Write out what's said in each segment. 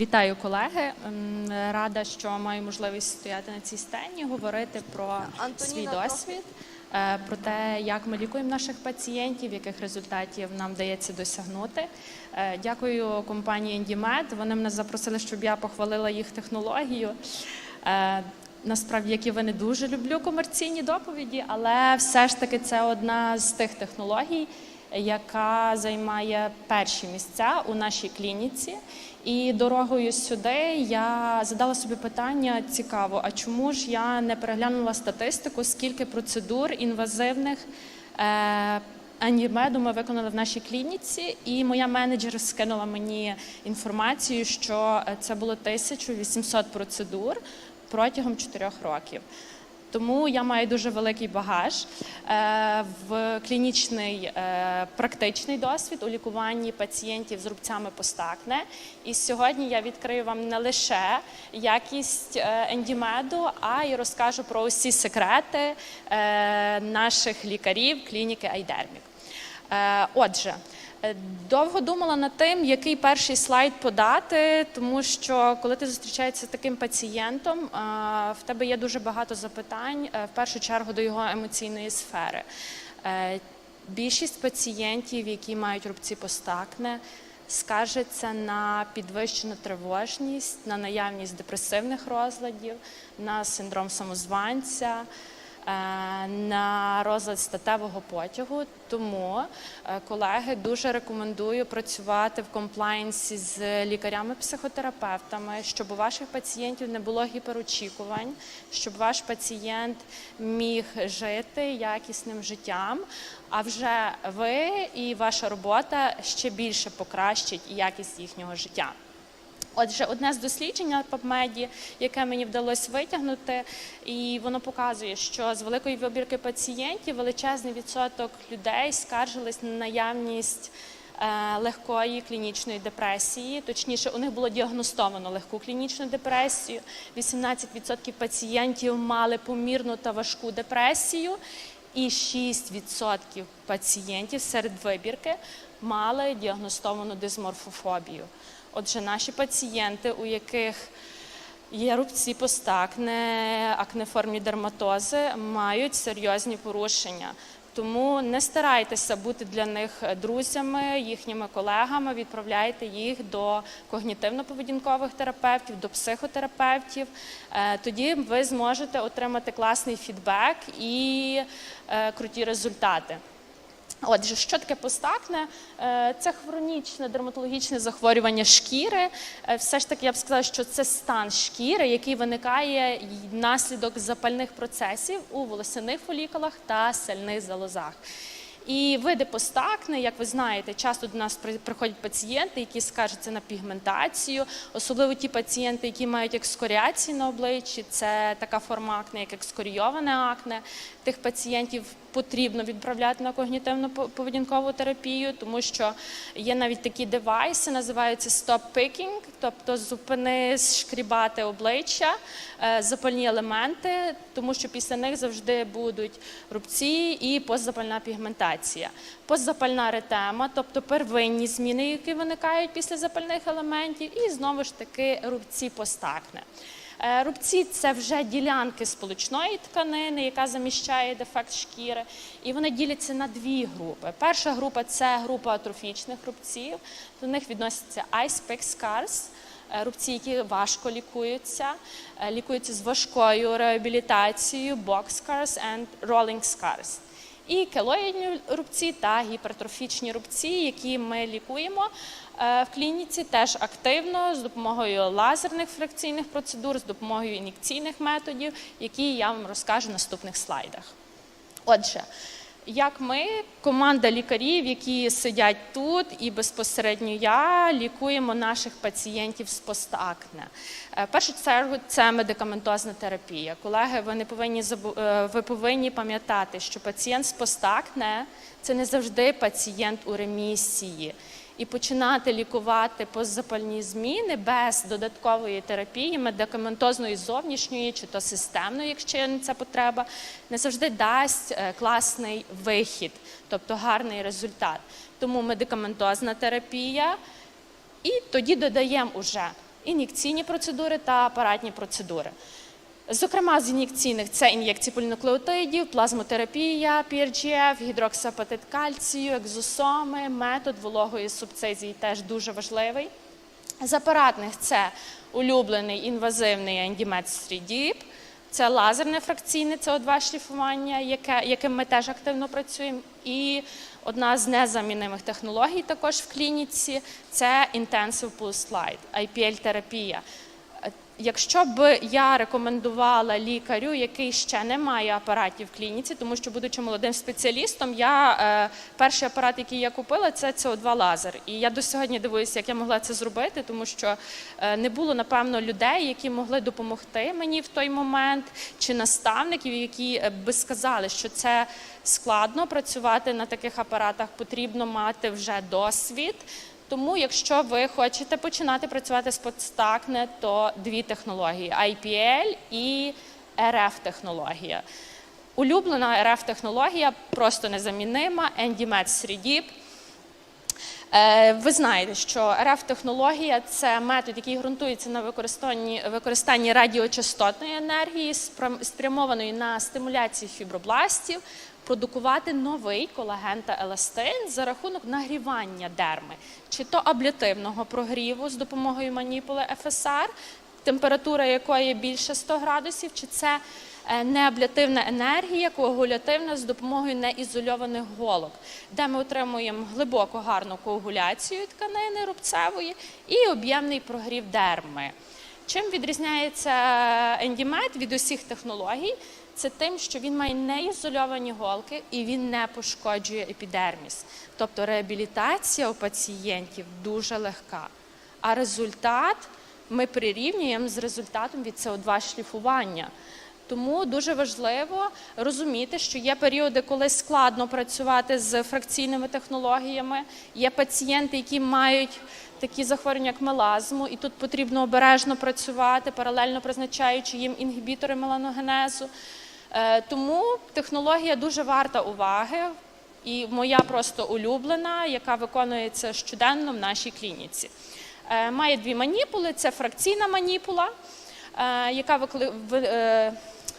Вітаю колеги. Рада, що маю можливість стояти на цій сцені, говорити про Антоніна, свій досвід, е, про те, як ми лікуємо наших пацієнтів, яких результатів нам вдається досягнути. Е, Дякую компанії EndyMed. Вони мене запросили, щоб я похвалила їх технологію. Е, Насправді, як і ви не дуже люблю комерційні доповіді, але все ж таки це одна з тих технологій, яка займає перші місця у нашій клініці. І дорогою сюди я задала собі питання цікаво: а чому ж я не переглянула статистику, скільки процедур інвазивних е, анімеду ми виконали в нашій клініці, і моя менеджер скинула мені інформацію, що е, це було 1800 процедур протягом 4 років. Тому я маю дуже великий багаж е, в клінічний е, практичний досвід у лікуванні пацієнтів з рубцями постакне. І сьогодні я відкрию вам не лише якість е, ендімеду, а й розкажу про усі секрети наших лікарів клініки Айдермік. Отже, довго думала над тим, який перший слайд подати, тому що коли ти зустрічаєшся з таким пацієнтом, е, в тебе є дуже багато запитань, е, в першу чергу до його емоційної сфери. Е, Більшість пацієнтів, які мають рубці постакне, скаржиться на підвищену тривожність, на наявність депресивних розладів, на синдром самозванця е, на розлад статевого потягу. Тому, е, колеги, дуже рекомендую працювати в комплаєнсі з лікарями-психотерапевтами, щоб у ваших пацієнтів не було гіперочікувань, щоб ваш пацієнт міг жити якісним життям. А вже ви і ваша робота ще більше покращить якість їхнього життя. Отже, одне з досліджень на PubMed, яке мені вдалося витягнути, і воно показує, що з великої вибірки пацієнтів величезний відсоток людей скаржились на наявність е, легкої клінічної депресії. Точніше, у них було діагностовано легку клінічну депресію. 18% пацієнтів мали помірну та важку депресію, і 6% пацієнтів серед вибірки мали діагностовану дисморфофобію. Отже, наші пацієнти, у яких є рубці постакне, акнеформні дерматози, мають серйозні порушення. Тому не старайтеся бути для них друзями, їхніми колегами, відправляйте їх до когнітивно-поведінкових терапевтів, до психотерапевтів. Е, Тоді ви зможете отримати класний фідбек і е, круті результати. Отже, що таке постакне? Е, Це хронічне дерматологічне захворювання шкіри. Е, Все ж таки, я б сказала, що це стан шкіри, який виникає внаслідок запальних процесів у волосяних фолікулах та сальних залозах. І види постакне, як ви знаєте, часто до нас приходять пацієнти, які скаржаться на пігментацію, особливо ті пацієнти, які мають екскоріації на обличчі, це така форма акне, як екскорійоване акне. Тих пацієнтів потрібно відправляти на когнітивно-поведінкову терапію, тому що є навіть такі девайси, називаються stop picking, тобто зупини шкрібати обличчя, е, запальні елементи, тому що після них завжди будуть рубці і постзапальна пігментація. Постзапальна ретема, тобто первинні зміни, які виникають після запальних елементів, і знову ж таки рубці постакне. Е, Рубці це вже ділянки сполучної тканини, яка заміщає дефект шкіри, і вони діляться на дві групи. Перша група це група атрофічних рубців. До них відносяться ice pick scars, е, рубці, які важко лікуються, е, лікуються з важкою реабілітацією, box scars and rolling scars. І келоїдні рубці та гіпертрофічні рубці, які ми лікуємо в клініці, теж активно з допомогою лазерних фракційних процедур, з допомогою ін'єкційних методів, які я вам розкажу в наступних слайдах. Отже, як ми, команда лікарів, які сидять тут, і безпосередньо я лікуємо наших пацієнтів з постакне. Е, В першу чергу це медикаментозна терапія. Колеги, ви не повинні е, ви повинні пам'ятати, що пацієнт з постакне це не завжди пацієнт у ремісії. І починати лікувати постзапальні зміни без додаткової терапії, медикаментозної зовнішньої чи то системної, якщо є це потреба, не завжди дасть е, класний вихід, тобто гарний результат. Тому медикаментозна терапія, і тоді додаємо уже ін'єкційні процедури та апаратні процедури. Зокрема, з ін'єкційних це ін'єкції полінуклеотидів, плазмотерапія, PRGF, гідроксапатит кальцію, екзосоми, метод вологої субцизії теж дуже важливий. З апаратних це улюблений інвазивний ендімет 3D, це лазерне фракційне СО2 шліфування, яке, яким ми теж активно працюємо. І одна з незамінимих технологій також в клініці це Intensive Pulse Light, IPL-терапія. Якщо б я рекомендувала лікарю, який ще не має апаратів в клініці, тому що, будучи молодим спеціалістом, я е, перший апарат, який я купила, це СО2 лазер. І я до сьогодні дивуюся, як я могла це зробити, тому що е, не було напевно людей, які могли допомогти мені в той момент, чи наставників, які е, би сказали, що це складно працювати на таких апаратах, потрібно мати вже досвід. Тому, якщо ви хочете починати працювати з подстакне, то дві технології: IPL і RF-технологія. Улюблена RF-технологія просто незамінима, EndyMed 3D. Е, Ви знаєте, що РФ-технологія це метод, який ґрунтується на використанні, використанні радіочастотної енергії, спрямованої на стимуляцію фібробластів, продукувати новий колаген та еластин за рахунок нагрівання дерми, чи то аблятивного прогріву з допомогою маніпули ФСР, температура якої більше 100 градусів, чи це е, неаблятивна енергія, коагулятивна з допомогою неізольованих голок, де ми отримуємо глибоку гарну коагуляцію тканини рубцевої і об'ємний прогрів дерми. Чим відрізняється ендімет від усіх технологій? Це тим, що він має неізольовані голки і він не пошкоджує епідерміс. Тобто реабілітація у пацієнтів дуже легка. А результат ми прирівнюємо з результатом від СО2 шліфування. Тому дуже важливо розуміти, що є періоди, коли складно працювати з фракційними технологіями. Є пацієнти, які мають такі захворювання, як мелазму, і тут потрібно обережно працювати, паралельно призначаючи їм інгібітори меланогенезу. Е, Тому технологія дуже варта уваги, і моя просто улюблена, яка виконується щоденно в нашій клініці. Е, Має дві маніпули: це фракційна маніпула, е, яка викли-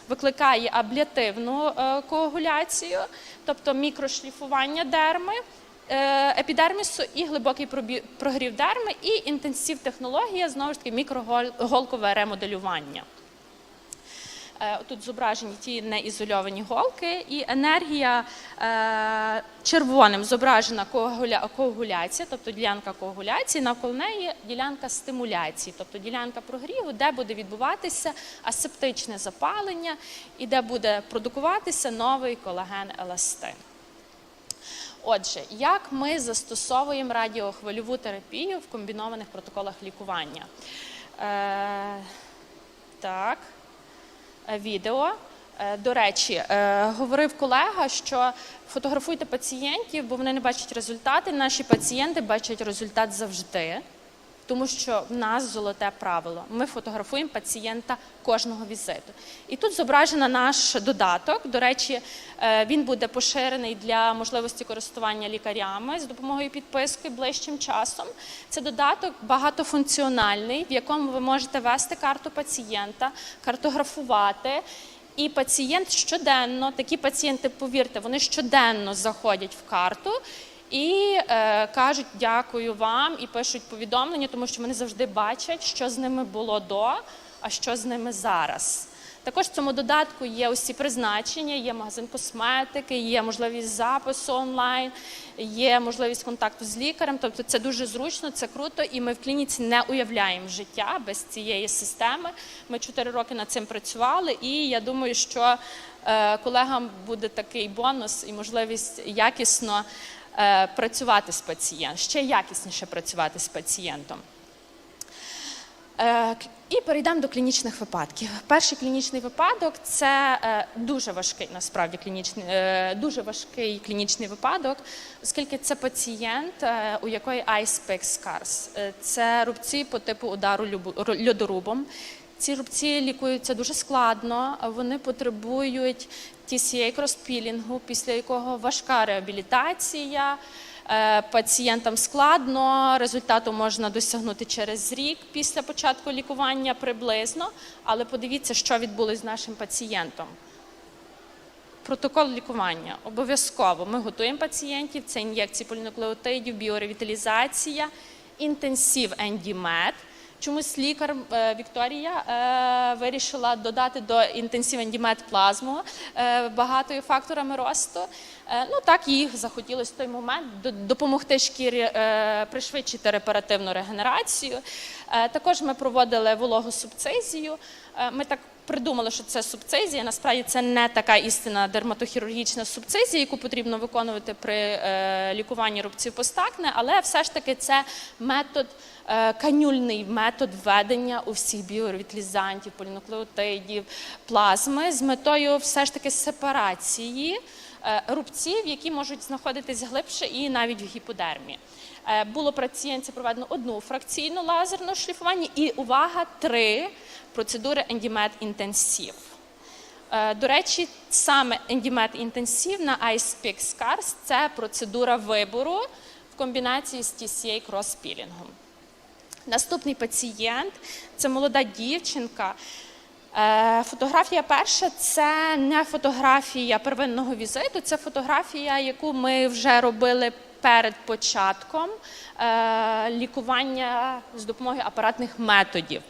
викликає аблятивну коагуляцію, тобто мікрошліфування дерми. Е, Епідермісу і глибокий прогрів дерми, і інтенсив технологія знову ж таки мікроголкове ремоделювання. Е, Тут зображені ті неізольовані голки, і енергія е, червоним зображена коагуляція, тобто ділянка коагуляції, навколо неї ділянка стимуляції, тобто ділянка прогріву, де буде відбуватися асептичне запалення і де буде продукуватися новий колаген еластин. Отже, як ми застосовуємо радіохвильову терапію в комбінованих протоколах лікування? Е, так е, відео. Е, До речі, е, говорив колега, що фотографуйте пацієнтів, бо вони не бачать результати. Наші пацієнти бачать результат завжди, тому що в нас золоте правило. Ми фотографуємо пацієнта кожного візиту. І тут зображено наш додаток. До речі, е, він буде поширений для можливості користування лікарями з допомогою підписки ближчим часом. Це додаток багатофункціональний, в якому ви можете вести карту пацієнта, картографувати. І пацієнт щоденно, такі пацієнти, повірте, вони щоденно заходять в карту і е, кажуть дякую вам і пишуть повідомлення, тому що вони завжди бачать, що з ними було до, а що з ними зараз. Також в цьому додатку є усі призначення, є магазин косметики, є можливість запису онлайн, є можливість контакту з лікарем. Тобто це дуже зручно, це круто, і ми в клініці не уявляємо життя без цієї системи. Ми чотири роки над цим працювали, і я думаю, що е, колегам буде такий бонус і можливість якісно працювати з пацієнтом, ще якісніше працювати з пацієнтом. Е, І перейдемо до клінічних випадків. Перший клінічний випадок це е, дуже важкий, насправді клінічний, е, дуже важкий клінічний випадок, оскільки це пацієнт, е, у якої pick scars. Е, Це рубці по типу удару льодорубом. Ці рубці лікуються дуже складно, вони потребують TCA кроспілінгу, після якого важка реабілітація. Е, Пацієнтам складно, результату можна досягнути через рік після початку лікування приблизно. Але подивіться, що відбулося з нашим пацієнтом. Протокол лікування обов'язково. Ми готуємо пацієнтів. Це ін'єкції полінуклеотидів, біоревіталізація, інтенсив ендімед. Чомусь лікар е, Вікторія е, вирішила додати до інтенсив дімет плазму е, багатою факторами росту. Ну так їй захотілося в той момент допомогти шкірі пришвидшити репаративну регенерацію. Також ми проводили вологосубцизію. субцизію. ми так придумали, що це субцизія. Насправді це не така істинна дерматохірургічна субцизія, яку потрібно виконувати при е, лікуванні рубців постакне, але все ж таки це метод. е, Канюльний метод введення у всіх біорвітлізантів, полінуклеотидів, плазми з метою все ж таки сепарації рубців, які можуть знаходитись глибше і навіть в гіподермі. Е, Було пацієнтці проведено одну фракційну лазерну шліфування і увага, три процедури ендімет інтенсив. Е, До речі, саме ендімет інтенсив на Ice Peak Scars – це процедура вибору в комбінації з TCA крос-пілінгом. Наступний пацієнт це молода дівчинка. Е, Фотографія перша це не фотографія первинного візиту, це фотографія, яку ми вже робили перед початком е, лікування з допомогою апаратних методів.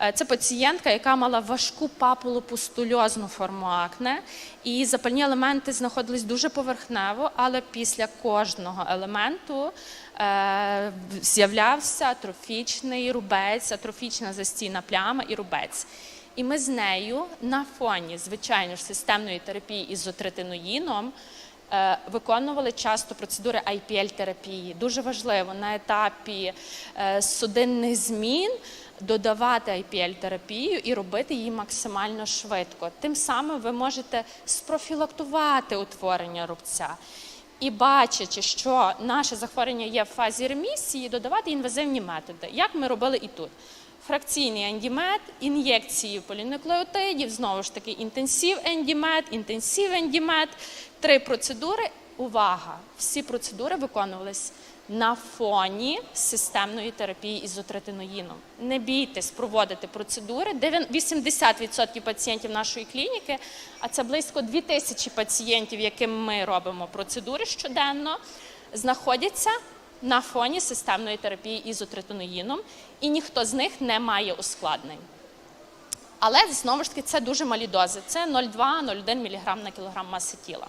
Е, Це пацієнтка, яка мала важку папулопустульозну форму акне, і запальні елементи знаходились дуже поверхнево, але після кожного елементу е, з'являвся атрофічний рубець, атрофічна застійна пляма і рубець. І ми з нею на фоні, звичайно ж, системної терапії ізотретиноїном е, виконували часто процедури IPL-терапії. Дуже важливо на етапі е, судинних змін додавати IPL-терапію і робити її максимально швидко. Тим самим ви можете спрофілактувати утворення рубця. І бачачи, що наше захворювання є в фазі ремісії, додавати інвазивні методи, як ми робили і тут. Фракційний ендімет, ін'єкції полінуклеотидів, знову ж таки, інтенсив ендімет, інтенсив ендімет. Три процедури. Увага! Всі процедури виконувались на фоні системної терапії ізотретиноїном. Не бійтесь проводити процедури. Дев'ян- 80% пацієнтів нашої клініки, а це близько 2000 пацієнтів, яким ми робимо процедури щоденно, знаходяться на фоні системної терапії ізотретиноїном, і ніхто з них не має ускладнень. Але знову ж таки це дуже малі дози. Це 0,2-0,1 мг на кілограм маси тіла.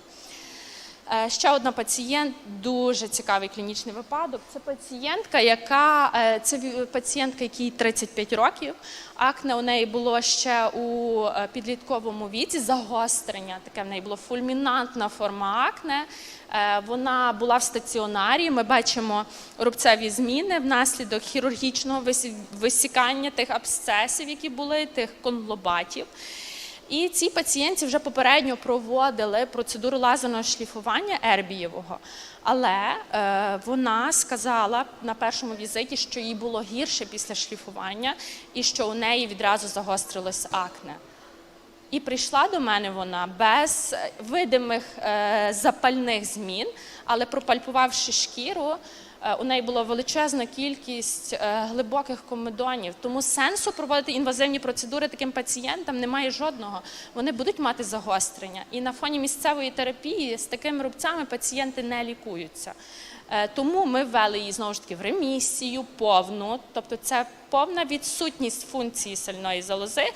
Е, Ще одна пацієнт, дуже цікавий клінічний випадок. Це пацієнтка, яка е, це пацієнтка, якій 35 років. Акне у неї було ще у е, підлітковому віці, загострення. Таке в неї було фульмінантна форма акне. Вона була в стаціонарі. Ми бачимо рубцеві зміни внаслідок хірургічного висі- висікання тих абсцесів, які були, тих конглобатів. І цій пацієнтці вже попередньо проводили процедуру лазерного шліфування ербієвого. Але е, вона сказала на першому візиті, що їй було гірше після шліфування і що у неї відразу загострилось акне. І прийшла до мене вона без е, видимих е, запальних змін, але пропальпувавши шкіру, у неї була величезна кількість е, глибоких комедонів. Тому сенсу проводити інвазивні процедури таким пацієнтам немає жодного. Вони будуть мати загострення. І на фоні місцевої терапії з такими рубцями пацієнти не лікуються. Е, Тому ми ввели її знову ж таки в ремісію, повну, тобто це повна відсутність функції сальної залози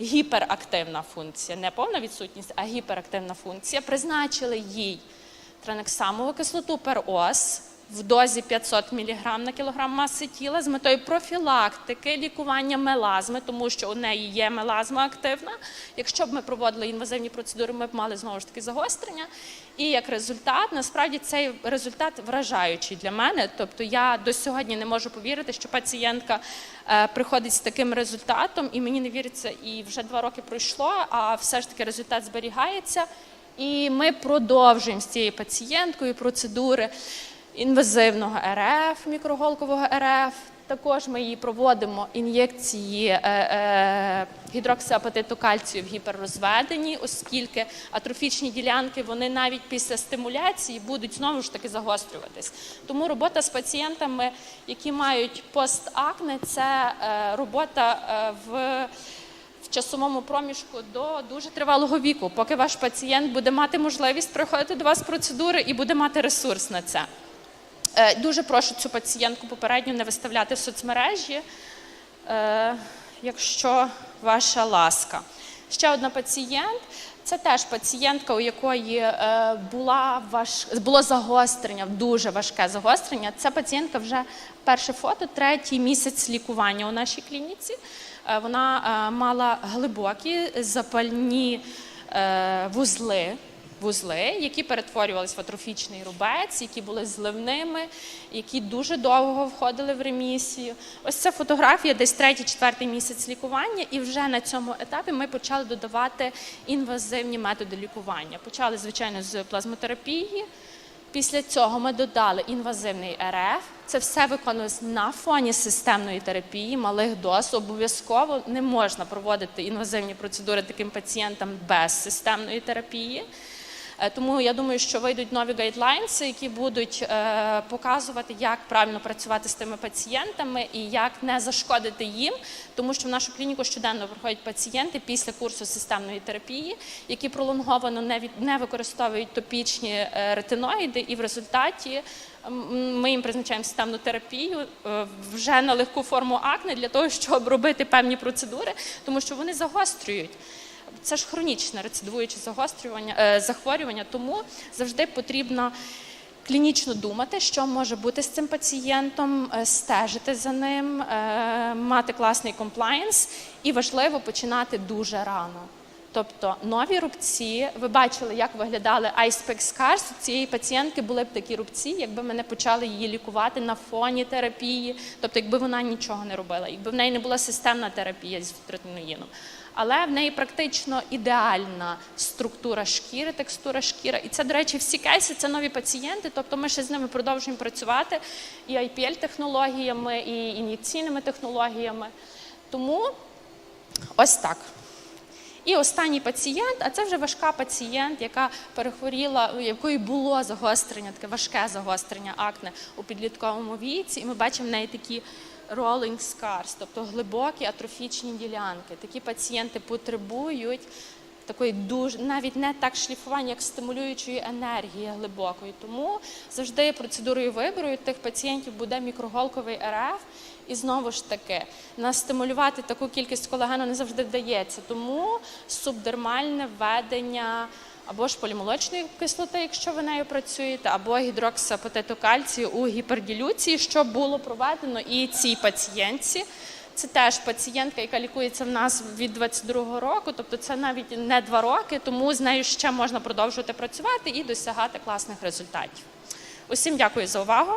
гіперактивна функція, не повна відсутність, а гіперактивна функція. Призначили їй транексамову кислоту перос в дозі 500 мг на кілограм маси тіла з метою профілактики лікування мелазми, тому що у неї є мелазма активна. Якщо б ми проводили інвазивні процедури, ми б мали знову ж таки загострення. І як результат, насправді цей результат вражаючий для мене. Тобто я до сьогодні не можу повірити, що пацієнтка е, приходить з таким результатом, і мені не віриться, і вже два роки пройшло, а все ж таки результат зберігається. І ми продовжуємо з цією пацієнткою процедури інвазивного РФ, мікроголкового РФ, Також ми їй проводимо ін'єкції е, е, гідроксиапатиту кальцію в гіперрозведенні, оскільки атрофічні ділянки вони навіть після стимуляції будуть знову ж таки загострюватись. Тому робота з пацієнтами, які мають постакне, це е, робота в в часовому проміжку до дуже тривалого віку, поки ваш пацієнт буде мати можливість приходити до вас процедури і буде мати ресурс на це. Е, Дуже прошу цю пацієнтку попередньо не виставляти в соцмережі, е, якщо ваша ласка. Ще одна пацієнт. Це теж пацієнтка, у якої е, була важ... було загострення, дуже важке загострення. Це пацієнтка вже перше фото, третій місяць лікування у нашій клініці. Вона мала глибокі запальні вузли вузли, які перетворювалися в атрофічний рубець, які були зливними, які дуже довго входили в ремісію. Ось це фотографія, десь третій-четвертий місяць лікування, і вже на цьому етапі ми почали додавати інвазивні методи лікування. Почали, звичайно, з плазмотерапії. Після цього ми додали інвазивний РФ. Це все виконується на фоні системної терапії, малих доз. Обов'язково не можна проводити інвазивні процедури таким пацієнтам без системної терапії. Е, Тому я думаю, що вийдуть нові гайдлайнси, які будуть е, показувати, як правильно працювати з тими пацієнтами і як не зашкодити їм, тому що в нашу клініку щоденно приходять пацієнти після курсу системної терапії, які пролонговано не, від, не використовують топічні е, ретиноїди, і в результаті ми їм призначаємо системну терапію вже на легку форму акне для того, щоб робити певні процедури, тому що вони загострюють. Це ж хронічне рецидивуюче загострювання е, захворювання, тому завжди потрібно клінічно думати, що може бути з цим пацієнтом, е, стежити за ним, е, мати класний комплаєнс і важливо починати дуже рано. Тобто нові рубці, ви бачили, як виглядали Icepack Scars. У цієї пацієнтки були б такі рубці, якби ми не почали її лікувати на фоні терапії, тобто якби вона нічого не робила, якби в неї не була системна терапія з третиноїном. Але в неї практично ідеальна структура шкіри, текстура шкіри. І це, до речі, всі кейси це нові пацієнти. Тобто ми ще з ними продовжуємо працювати і IPL-технологіями, і ін'єкційними технологіями. Тому ось так. І останній пацієнт, а це вже важка пацієнт, яка перехворіла, у якої було загострення, таке важке загострення акне у підлітковому віці. І ми бачимо в неї такі rolling scars, тобто глибокі атрофічні ділянки. Такі пацієнти потребують такої дуже навіть не так шліфування, як стимулюючої енергії глибокої. Тому завжди процедурою вибору тих пацієнтів буде мікроголковий РФ. І знову ж таки, настимулювати таку кількість колагену не завжди вдається. Тому субдермальне введення або ж полімолочної кислоти, якщо ви нею працюєте, або гідроксапатиту кальцію у гіперділюції, що було проведено і цій пацієнтці. Це теж пацієнтка, яка лікується в нас від 22-го року, тобто це навіть не два роки, тому з нею ще можна продовжувати працювати і досягати класних результатів. Усім дякую за увагу.